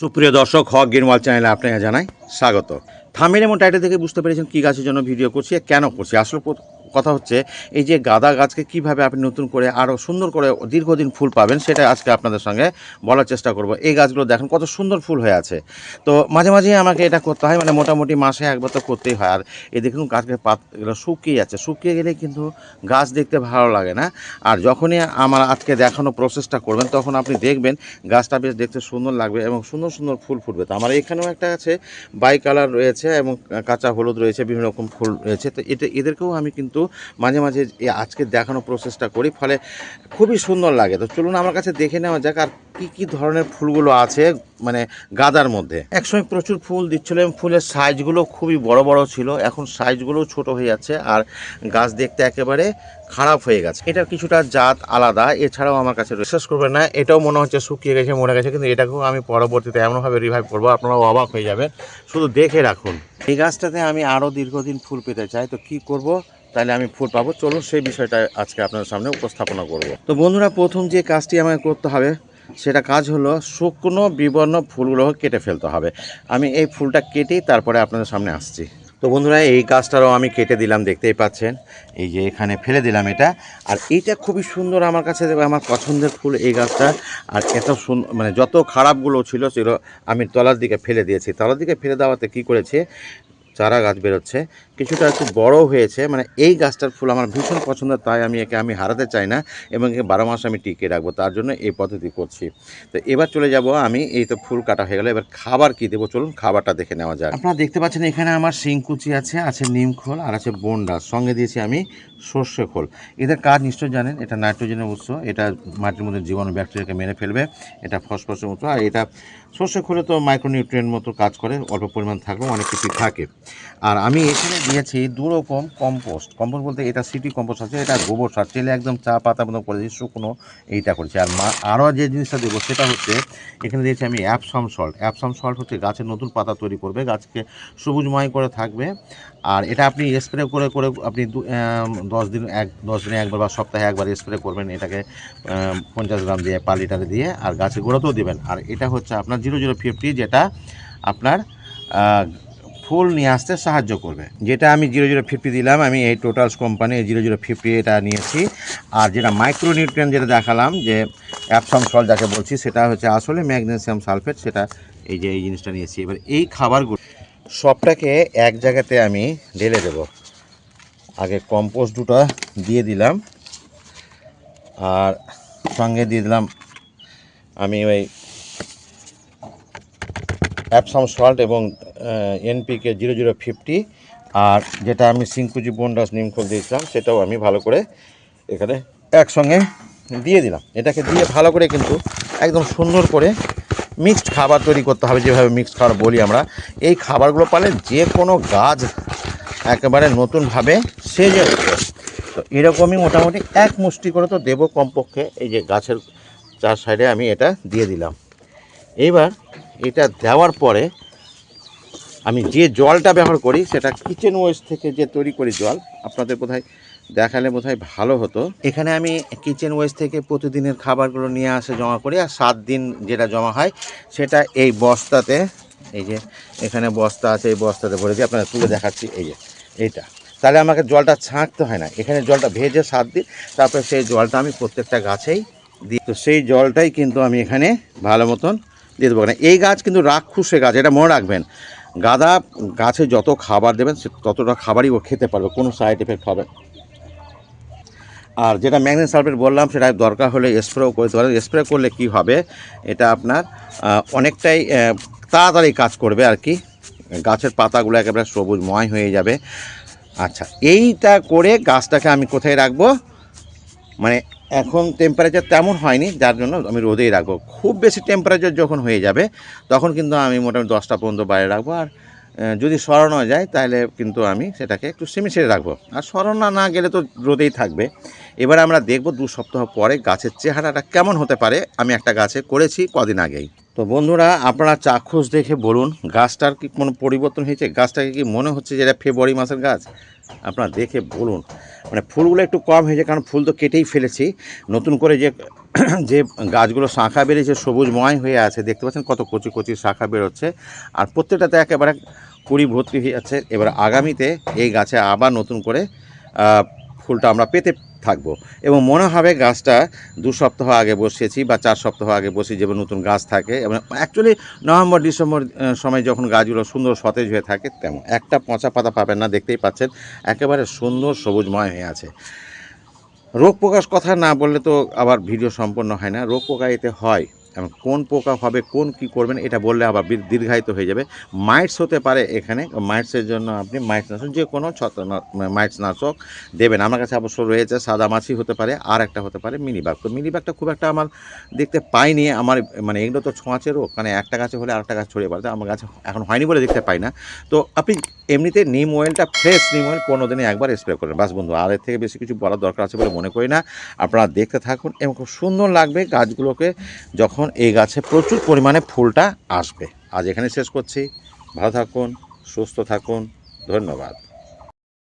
সুপ্রিয় দর্শক, হক গিনওয়াল চ্যানেলে আপনাকে জানাই স্বাগত। থামের এবং টাইটেল থেকে বুঝতে পেরেছেন কী গাছের জন্য ভিডিও করছি কেন করছি। আসলে কথা হচ্ছে, এই যে গাঁদা গাছকে কীভাবে আপনি নতুন করে আরও সুন্দর করে দীর্ঘদিন ফুল পাবেন সেটা আজকে আপনাদের সঙ্গে বলার চেষ্টা করব। এই গাছগুলো দেখেন কত সুন্দর ফুল হয়ে আছে। তো মাঝে মাঝেই আমাকে এটা করতে হয় মানে মোটামুটি মাসে একবার তো করতেই হয়। আর এই দেখুন গাছের পাতগুলো শুকিয়ে যাচ্ছে। শুকিয়ে গেলে কিন্তু গাছ দেখতে ভালো লাগে না। আর যখনই আমার আজকে দেখানো প্রসেসটা করবেন, তখন আপনি দেখবেন গাছটা বেশ দেখতে সুন্দর লাগবে এবং সুন্দর সুন্দর ফুল ফুটবে। তো আমার এখানেও একটা আছে, বাই কালার রয়েছে এবং কাঁচা হলুদ রয়েছে, বিভিন্ন রকম ফুল রয়েছে। তো এটা, এদেরকেও আমি কিন্তু মাঝে মাঝে এই আজকে দেখানো প্রসেসটা করি, ফলে খুবই সুন্দর লাগে। তো চলুন আমার কাছে দেখে নেওয়া যাক আর কী কী ধরনের ফুলগুলো আছে মানে গাদার মধ্যে। একসময় প্রচুর ফুল দিচ্ছিল এবং ফুলের সাইজগুলো খুবই বড় বড় ছিল। এখন সাইজগুলো ছোট হয়ে যাচ্ছে আর গাছ দেখতে একেবারে খারাপ হয়ে গেছে। এটার কিছুটা জাত আলাদা, এছাড়াও আমার কাছে বিশ্বাস করবেন না, এটাও মনে হচ্ছে শুকিয়ে গেছে, মরে গেছে, কিন্তু এটাকেও আমি পরবর্তীতে এমনভাবে রিভাইভ করব, আপনারাও অবাক হয়ে যাবেন। শুধু দেখে রাখুন। এই গাছটাতে আমি আরও দীর্ঘদিন ফুল পেতে চাই, তো কি করব? তাহলে আমি ফুল পাবো। চলুন সেই বিষয়টা আজকে আপনার সামনে উপস্থাপনা করব। তো বন্ধুরা, প্রথম যে কাজটি আমাকে করতে হবে, সেটা কাজ হলো শুকনো বিবর্ণ ফুলগুলো কেটে ফেলতে হবে। আমি এই ফুলটা কেটেই তারপরে আপনাদের সামনে আসছি। তো বন্ধুরা, এই গাছটারও আমি কেটে দিলাম, দেখতেই পাচ্ছেন। এই যে এখানে ফেলে দিলাম এটা। আর এইটা খুবই সুন্দর আমার কাছে, আমার পছন্দের ফুল এই গাছটা। আর এত সুন্দর মানে যত খারাপগুলো ছিল, সেগুলো আমি তলার দিকে ফেলে দিয়েছি। তলার দিকে ফেলে দেওয়াতে কী করেছে? চারা গাছ বেরোচ্ছে। কিছুটা একটু বড় হয়েছে মানে এই গাছটার ফুল আমার ভীষণ পছন্দ, তাই আমি একে আমি হারাতে চাই না এবং একে বারো মাস আমি টিকে রাখব, তার জন্য এই পদ্ধতি করছি। তো এবার চলে যাব আমি, এই তো ফুল কাটা হয়ে গেলো, এবার খাবার কি দেবো চলুন খাবারটা দেখে নেওয়া যায় আপনারা দেখতে পাচ্ছেন এখানে আমার শিংকুচি আছে আছে নিম খোল আর আছে বন্ডা, সঙ্গে দিয়েছি আমি সর্ষে খোল। এদের কাজ নিশ্চয়ই জানেন, এটা নাইট্রোজেনের উৎস, এটা মাটির মধ্যে জীবাণু ব্যাকটেরিয়াকে মেরে ফেলবে, এটা ফসফসের উৎস, আর এটা সর্ষে খোলে তো মাইক্রোনিউট্রিয়েন্ট মতো কাজ করে, অল্প পরিমাণ থাকলেও অনেক কিছু থাকে। আর আমি এখানে দিয়েছি দু রকম কম্পোস্ট কম্পোস্ট বলতে এটা সিটি কম্পোস্ট আছে এটা গোবর সার। চেলে একদম চা পাতা মতো করে দিয়েছি, শুকনো এইটা করেছি। আর মা আরও যে জিনিসটা দেবো সেটা হচ্ছে, এখানে দিয়েছি আমি অ্যাপসাম সল্ট অ্যাপসাম সল্ট হচ্ছে গাছের নতুন পাতা তৈরি করবে, গাছকে সবুজময় করে থাকবে। আর এটা আপনি স্প্রে করে করে আপনি দশ দিন, এক, দশ দিনে একবার বা সপ্তাহে একবার স্প্রে করবেন এটাকে পঞ্চাশ গ্রাম দিয়ে পার লিটারে দিয়ে, আর গাছের গোড়াতেও দেবেন। আর এটা হচ্ছে আপনার জিরো জিরো ফিফটি যেটা আপনার ফুল নিয়ে আসতে সাহায্য করবে। যেটা আমি জিরো জিরো ফিফটি দিলাম, আমি এই Totals company zero zero fifty এটা নিয়েছি। আর যেটা মাইক্রোনিউট্রিয়েন যেটা দেখালাম, যে অ্যাপসম সল যাকে বলছি, সেটা হচ্ছে আসলে ম্যাগনেসিয়াম সালফেট সেটা এই যে এই জিনিসটা নিয়েছি। এবার এই খাবারগুলো সবটাকে এক জায়গাতে আমি ঢেলে দেব। আগে কম্পোস্ট দুটো দিয়ে দিলাম। আর সঙ্গে দিয়ে দিলাম আমি ওই অ্যাপসাম সল্ট এবং এনপিকে জিরো জিরো ফিফটি আর যেটা আমি সিংকুচি বন্ডাস নিমখোল দিয়েছিলাম, সেটাও আমি ভালো করে এখানে একসঙ্গে দিয়ে দিলাম। এটাকে দিয়ে ভালো করে কিন্তু একদম সুন্দর করে মিক্সড খাবার তৈরি করতে হবে, যেভাবে মিক্সড খাবার বলি আমরা। এই খাবারগুলো পালে যে কোনো গাছ একেবারে নতুনভাবে সেজে উঠবে। তো এরকমই মোটামুটি এক মুষ্টি করে তো দেবো কমপক্ষে, এই যে গাছের চার সাইডে আমি এটা দিয়ে দিলাম। এইবার এটা দেওয়ার পরে আমি যে জলটা ব্যবহার করি, সেটা কিচেন ওয়েস্ট থেকে যে তৈরি করি জল, আপনাদের বোধহয় দেখালে বোধহয় ভালো হতো। এখানে আমি কিচেন ওয়েস্ট থেকে প্রতিদিনের খাবারগুলো নিয়ে আসে জমা করি, আর সাত দিন যেটা জমা হয়, সেটা এই বস্তাতে, এই যে এখানে বস্তা আছে, এই বস্তাতে ভরে দিয়ে আপনারা তুলে দেখাচ্ছি, এই যে এইটা। তাহলে আমাকে জলটা ছাঁকতে হয় না। এখানে জলটা ভেজে সাত দিন, তারপরে সেই জলটা আমি প্রত্যেকটা গাছেই দিই। তো সেই জলটাই কিন্তু আমি এখানে ভালো মতন দিয়ে দেবো। না এই গাছ কিন্তু রাক্ষুসে গাছ, এটা মনে রাখবেন। গাদা গাছে যত খাবার দেবেন ততটা খাবারই ও খেতে পারবে, কোনো সাইড এফেক্ট হবে। আর যেটা ম্যাগনেট সালফেট বললাম, সেটা দরকার হলে স্প্রেও করতে পারেন। স্প্রে করলে কি হবে? এটা আপনার অনেকটাই তাড়াতাড়ি কাজ করবে আর কি। গাছের পাতাগুলো একেবারে সবুজময় হয়ে যাবে। আচ্ছা এইটা করে গাছটাকে আমি কোথায় রাখব? মানে এখন টেম্পারেচার তেমন হয়নি, যার জন্য আমি রোদেই রাখব। খুব বেশি টেম্পারেচার যখন হয়ে যাবে, তখন কিন্তু আমি মোটামুটি দশটা পর্যন্ত বাইরে রাখব। আর যদি সরানো যায়, তাহলে কিন্তু আমি সেটাকে একটু ছেড়ে রাখব। আর সরানো না গেলে তো রোদেই থাকবে। এবার আমরা দেখব দু সপ্তাহ পরে গাছের চেহারাটা কেমন হতে পারে। আমি একটা গাছে করেছি কদিন আগেই। তো বন্ধুরা, আপনারা চাক্ষুষ দেখে বলুন, গাছটার কি কোনো পরিবর্তন হয়েছে? গাছটাকে কি মনে হচ্ছে যে এটা ফেব্রুয়ারি মাসের গাছ? আপনারা দেখে বলুন। মানে ফুলগুলো একটু কম হয়েছে, কারণ ফুল তো কেটেই ফেলেছি। নতুন করে যে যে গাছগুলো শাঁখা বেরিয়েছে সবুজময় হয়ে আছে, দেখতে পাচ্ছেন কত কচি কচি শাঁখা বেরোচ্ছে। আর প্রত্যেকটাতে একেবারে কুড়ি ভর্তি হয়ে যাচ্ছে। এবার আগামীতে এই গাছে আবার নতুন করে ফুলটা আমরা পেতে থাকব। এবং মনে হবে গাছটা দু সপ্তাহ আগে বসিয়েছি বা চার সপ্তাহ আগে বসি যেমন নতুন গাছ থাকে, এবং অ্যাকচুয়ালি নভেম্বর, ডিসেম্বর সময় যখন গাছগুলো সুন্দর সতেজ হয়ে থাকে তেমন। একটা পচা পাতা পাবেন না, দেখতেই পাচ্ছেন, একেবারে সুন্দর সবুজময় হয়ে আছে। রোগ প্রকাশ কথা না বললে তো আবার ভিডিও সম্পন্ন হয় না। রোগ পোকা এতে হয়। এবং কোন পোকা হবে, কোন কি করবেন, এটা বললে আবার দীর্ঘায়িত হয়ে যাবে। মাইটস হতে পারে এখানে, মাইটসের জন্য আপনি মাইটস নাশক, যে কোনো মাইটস নাশক দেবেন। আমার কাছে অবশ্য রয়েছে, সাদা মাছি হতে পারে আর একটা হতে পারে মিনিবাগ। তো মিনিবাগটা খুব একটা আমার দেখতে পাইনি, আমার মানে এগুলো তো ছোঁয়াচে রোগ মানে একটা গাছে হলে আরেকটা গাছ ছড়িয়ে পড়ে, আমার গাছে এখন হয়নি বলে দেখতে পাই না। তো আপনি এমনিতে নিম অয়েলটা, ফ্রেশ নিম অয়েল কোনো দিনে একবার স্প্রে করেন বাস বন্ধু, আর এর থেকে বেশি কিছু বলার দরকার আছে বলে মনে করি না। আপনারা দেখতে থাকুন, এবং খুব সুন্দর লাগবে গাছগুলোকে যখন এই গাছে প্রচুর পরিমাণে ফুলটা আসবে। আজ এখানে শেষ করছি। ভালো থাকুন, সুস্থ থাকুন। ধন্যবাদ।